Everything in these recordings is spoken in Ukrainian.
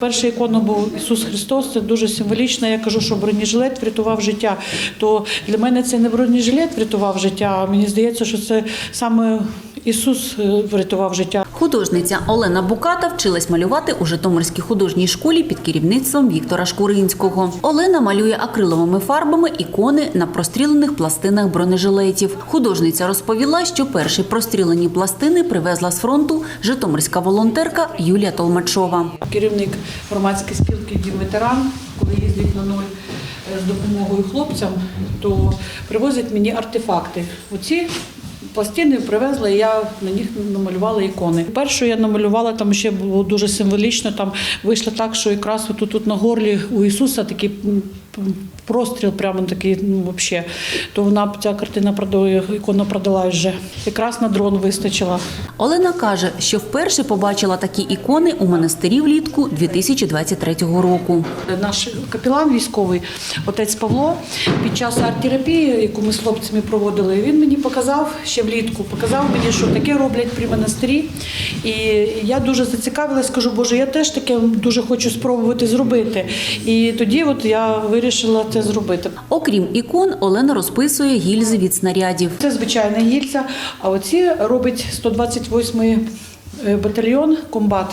Перша ікона був Ісус Христос, це дуже символічно. Я кажу, що бронежилет врятував життя. То для мене це не бронежилет врятував життя, а мені здається, що це саме Ісус е, врятував життя. Художниця Олена Буката вчилась малювати у Житомирській художній школі під керівництвом Віктора Шкуринського. Олена малює акриловими фарбами ікони на прострілених пластинах бронежилетів. Художниця розповіла, що перші прострілені пластини привезла з фронту житомирська волонтерка Юлія Толмачова. Керівник громадської спілки Дім ветеран, коли їздять на нуль е, з допомогою хлопцям, то привозять мені артефакти. Оці пластини привезли, і я на них намалювала ікони. Першу я намалювала, там ще було дуже символічно. Там вийшло так, що якраз тут, тут на горлі у Ісуса м, простріл, прямо такий, ну взагалі. То вона ця картина продає, ікона продала вже. Якраз на дрон вистачила. Олена каже, що вперше побачила такі ікони у монастирі влітку 2023 року. Наш капелан військовий, отець Павло, під час арт-терапії, яку ми з хлопцями проводили, він мені показав ще влітку, показав мені, що таке роблять при монастирі. І я дуже зацікавилась, кажу, Боже, я теж таке дуже хочу спробувати зробити. І тоді от я вирішила це зробити. Окрім ікон, Олена розписує гільзи від снарядів. Це звичайна гільця, а оці робить 128-й е, батальйон комбат.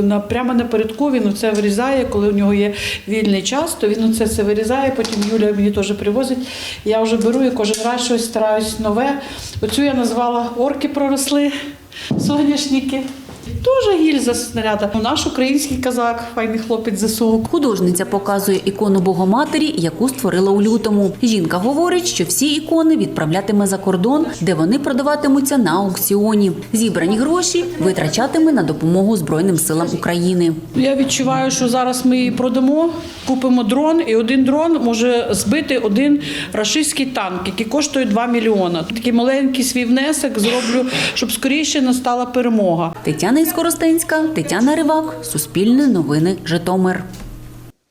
На, прямо напередку він це вирізає, коли у нього є вільний час, то він це все вирізає, потім Юля мені теж привозить. Я вже беру і кожен раз щось стараюсь нове. Оцю я назвала орки проросли, соняшники. Теж гільза снаряда. Наш український казак, файний хлопець ЗСУ. Художниця показує ікону Богоматері, яку створила у лютому. Жінка говорить, що всі ікони відправлятиме за кордон, де вони продаватимуться на аукціоні. Зібрані гроші витрачатиме на допомогу Збройним силам України. Я відчуваю, що зараз ми її продамо, купимо дрон, і один дрон може збити один рашистський танк, який коштує 2 мільйона. Такий маленький свій внесок зроблю, щоб скоріше настала перемога. Тетяна Іскоростенська, Тетяна Ривак, Суспільне новини, Житомир.